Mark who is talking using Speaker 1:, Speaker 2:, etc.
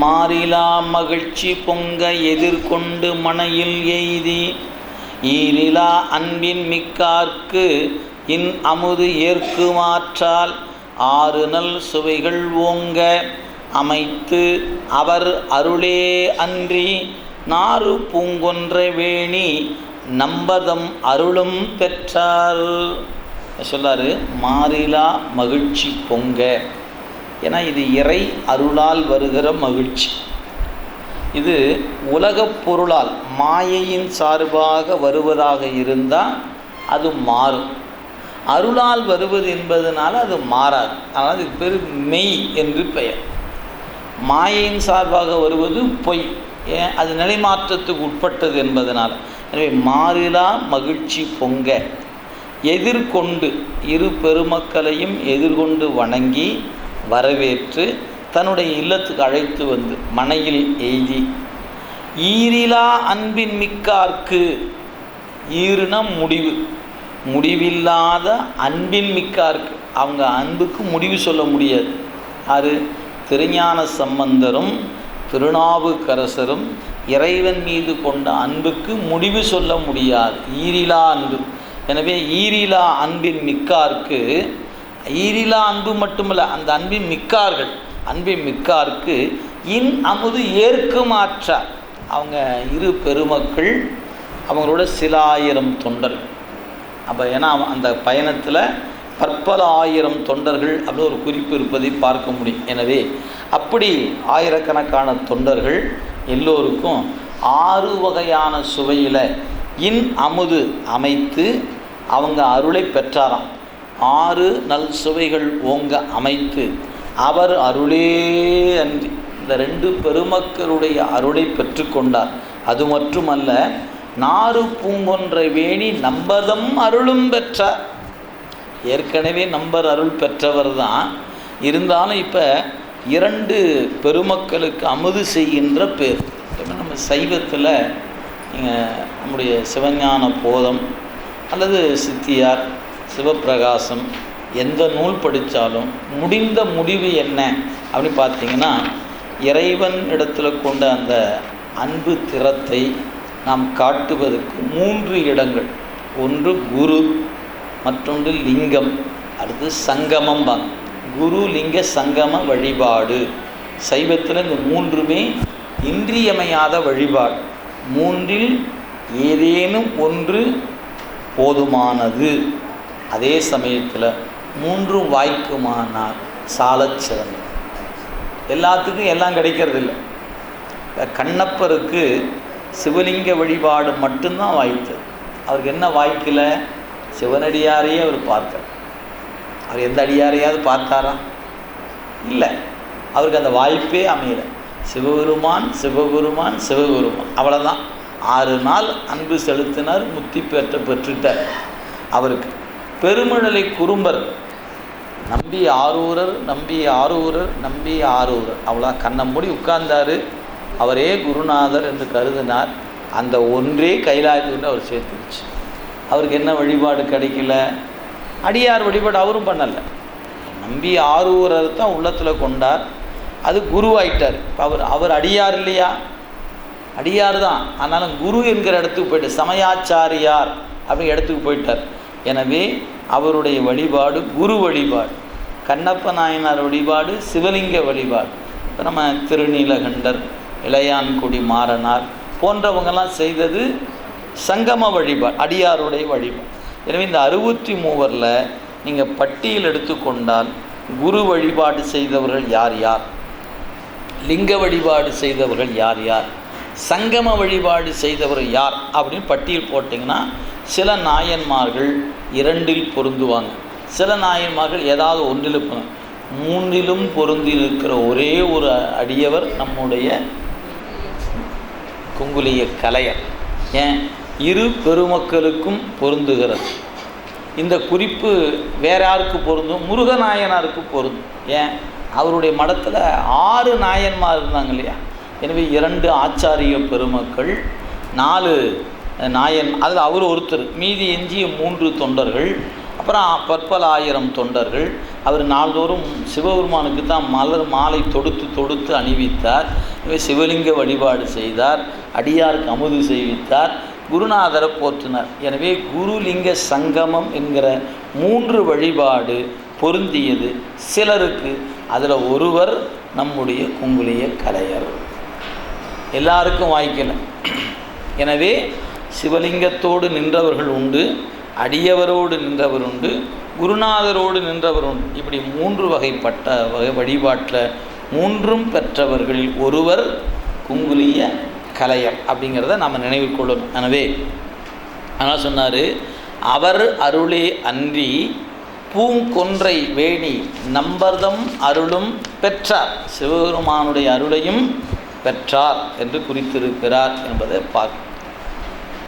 Speaker 1: மாறிலா மகிழ்ச்சி பொங்க எதிர்கொண்டு மனையில் எய்தி ஈரிலா அன்பின் மிக்கார்க்கு இன் அமுது ஏற்குமாற்றால் ஆறு நல் சுவைகள் ஓங்க அமைத்து அவர் அருளே அன்றி நாறு பூங்கொன்ற வேணி நம்பதம் அருளும் பெற்றார். சொல்லாரு மாறிலா மகிழ்ச்சி பொங்க. ஏன்னா இது இறை அருளால் வருகிற மகிழ்ச்சி. இது உலகப் பொருளால் மாயையின் சார்பாக வருவதாக இருந்தால் அது மாறும். அருளால் வருவது என்பதனால் அது மாறாது. ஆனால் அதுக்கு பேர் மெய் என்று பெயர். மாயையின் சார்பாக வருவது பொய். அது நிலைமாற்றத்துக்கு உட்பட்டது என்பதனால். எனவே மாறிலா மகிழ்ச்சி பொங்க. எதிர்கொண்டு இரு பெருமக்களையும் எதிர்கொண்டு வணங்கி வரவேற்று தன்னுடைய இல்லத்துக்கு அழைத்து வந்து மனையில் எய்தி ஈரிலா அன்பின் மிக்கார்க்கு ஈருனா முடிவு. முடிவில்லாத அன்பின் மிக்கார்க்கு. அவங்க அன்புக்கு முடிவு சொல்ல முடியாது. அது திருஞான சம்பந்தரும் திருநாவுக்கரசரும் இறைவன் மீது கொண்ட அன்புக்கு முடிவு சொல்ல முடியாது. ஈரிலா அன்பு. எனவே ஈரிலா அன்பின் மிக்கார்க்கு ஈரிலா அன்பு மட்டுமல்ல அந்த அன்பின் மிக்கார்கள் அன்பின் மிக்கார்க்கு இன் அமுது ஏற்குமாற்ற. அவங்க இரு பெருமக்கள் அவங்களோட சில ஆயிரம் தொண்டர்கள். அப்போ ஏன்னா அந்த பயணத்தில் பற்பல ஆயிரம் தொண்டர்கள் அப்படின்னு ஒரு குறிப்பு இருப்பதை பார்க்க முடியும். எனவே அப்படி ஆயிரக்கணக்கான தொண்டர்கள் எல்லோருக்கும் ஆறு வகையான சுவையில் இன் அமுது அமைத்து அவங்க அருளை பெற்றாராம். ஆறு நல் சுவைகள் ஓங்க அமைத்து அவர் அருளே அன்றி. இந்த ரெண்டு பெருமக்களுடைய அருளை பெற்றுக்கொண்டார் அது மட்டுமல்ல நாறு பூங்கொன்ற வேணி நம்பதம் அருளும் பெற்றார். ஏற்கனவே நம்பர் அருள் பெற்றவர் தான். இருந்தாலும் இப்போ இரண்டு பெருமக்களுக்கு அமுது செய்கின்ற பேர். நம்ம சைவத்தில் நீங்கள் நம்முடைய சிவஞான போதம் அல்லது சித்தியார் சிவப்பிரகாசம் எந்த நூல் படித்தாலும் முடிந்த முடிவு என்ன அப்படின்னு பார்த்தீங்கன்னா இறைவன் இடத்துல கொண்ட அந்த அன்பு திறத்தை நாம் காட்டுவதற்கு மூன்று இடங்கள். ஒன்று குரு மற்றொன்று லிங்கம் அடுத்து சங்கமம் பாங்க குரு லிங்க சங்கம வழிபாடு. சைவத்தில் இந்த மூன்றுமே இன்றியமையாத வழிபாடு. மூன்றில் ஏதேனும் ஒன்று போதுமானது. அதே சமயத்தில் மூன்றும் வாய்க்குமானால் சாலச் சிறந்தது எல்லாத்துக்கும் எல்லாம் கிடைக்கிறது இல்லை கண்ணப்பருக்கு சிவலிங்க வழிபாடு மட்டும்தான் வாய்த்தது அவருக்கு என்ன வாய்க்கல? சிவனடியாரையே அவர் பார்க்கல அவர் எந்த அடியாரையாவது பார்த்தாரா? இல்லை. அவருக்கு அந்த வாய்ப்பே அமையலை. சிவபெருமான் சிவபெருமான் சிவபெருமான். அவ்வளோதான் ஆறு நாள் அன்பு செலுத்தினார் முத்தி பெற்ற பெற்றுட்டார் அவருக்கு. பெருமிழலை குறும்பர். நம்பி ஆரூரர் நம்பி ஆரூரர் நம்பி ஆரூரர். அவ்வளோ கண்ணை மூடி உட்கார்ந்தார். அவரே குருநாதர் என்று கருதினார். அந்த ஒன்றே கைலாயத்துக்கு அவர் சேர்த்துருச்சு. அவருக்கு என்ன வழிபாடு கிடைக்கல? அடியார் வழிபாடு அவரும் பண்ணலை. நம்பி ஆரூரர் தான் உள்ளத்தில் கொண்டார். அது குருவாயிட்டார். இப்போ அவர் அவர் அடியார் இல்லையா? அடியார் தான். ஆனாலும் குரு என்கிற இடத்துக்கு போயிட்டு சமயாச்சாரியார் அப்படின்னு இடத்துக்கு போயிட்டார். எனவே அவருடைய வழிபாடு குரு வழிபாடு கண்ணப்ப நாயனார் வழிபாடு சிவலிங்க வழிபாடு. இப்போ நம்ம திருநீலகண்டர் இளையான்குடி மாறனார் போன்றவங்கெல்லாம் செய்தது சங்கம வழிபாடு அடியாருடைய வழிபாடு. எனவே இந்த அறுபத்தி மூவரில் நீங்கள் பட்டியல் எடுத்துக்கொண்டால் குரு வழிபாடு செய்தவர்கள் யார் யார்? லிங்க வழிபாடு செய்தவர்கள் யார் யார்? சங்கம வழிபாடு செய்தவர்கள் யார்? அப்படின்னு பட்டியல் போட்டிங்கன்னா சில நாயன்மார்கள் இரண்டில் பொருந்துவாங்க. சில நாயன்மார்கள் ஏதாவது ஒன்றில் பொருந்தும். மூன்றிலும் பொருந்தி இருக்கிற ஒரே ஒரு அடியவர் நம்முடைய குங்குலிய கலையர். ஏன்? இரு பெருமக்களுக்கும் பொருந்துகிறது. இந்த குறிப்பு வேற யாருக்கு பொருந்தும்? முருகநாயனாருக்கு பொருந்தும். ஏன்? அவருடைய மடத்தில் ஆறு நாயன்மார் இருந்தாங்க இல்லையா? எனவே இரண்டு ஆச்சாரிய பெருமக்கள் நாலு நாயன் அதில் அவர் ஒருத்தர். மீதி எஞ்சிய மூன்று தொண்டர்கள் அப்புறம் பற்பல ஆயிரம் தொண்டர்கள். அவர் நாள்தோறும் சிவபெருமானுக்கு தான் மலர் மாலை தொடுத்து தொடுத்து அணிவித்தார். சிவலிங்க வழிபாடு செய்தார். அடியாருக்கு அமுது செய்வித்தார். குருநாதரை போற்றினார். எனவே குருலிங்க சங்கமம் என்கிற மூன்று வழிபாடு பொருந்தியது சிலருக்கு. அதில் ஒருவர் நம்முடைய குங்குலிய கலையர். எல்லாருக்கும் வாய்க்கல. எனவே சிவலிங்கத்தோடு நின்றவர்கள் உண்டு அடியவரோடு நின்றவர் உண்டு குருநாதரோடு நின்றவர் உண்டு. இப்படி மூன்று வகைப்பட்ட வகை வழிபாட்டில் மூன்றும் பெற்றவர்களில் ஒருவர் குங்குலிய கலையர் அப்படிங்கிறத நம்ம நினைவில் கொள்ளணும். எனவே ஆனால் சொன்னார் அவர் அருளே அன்றி பூங்கொன்றை வேணி நம்பர்தம் அருளும் பெற்றார். சிவபெருமானுடைய அருளையும் பெற்றார் என்று குறித்திருக்கிறார் என்பதை பார்க்க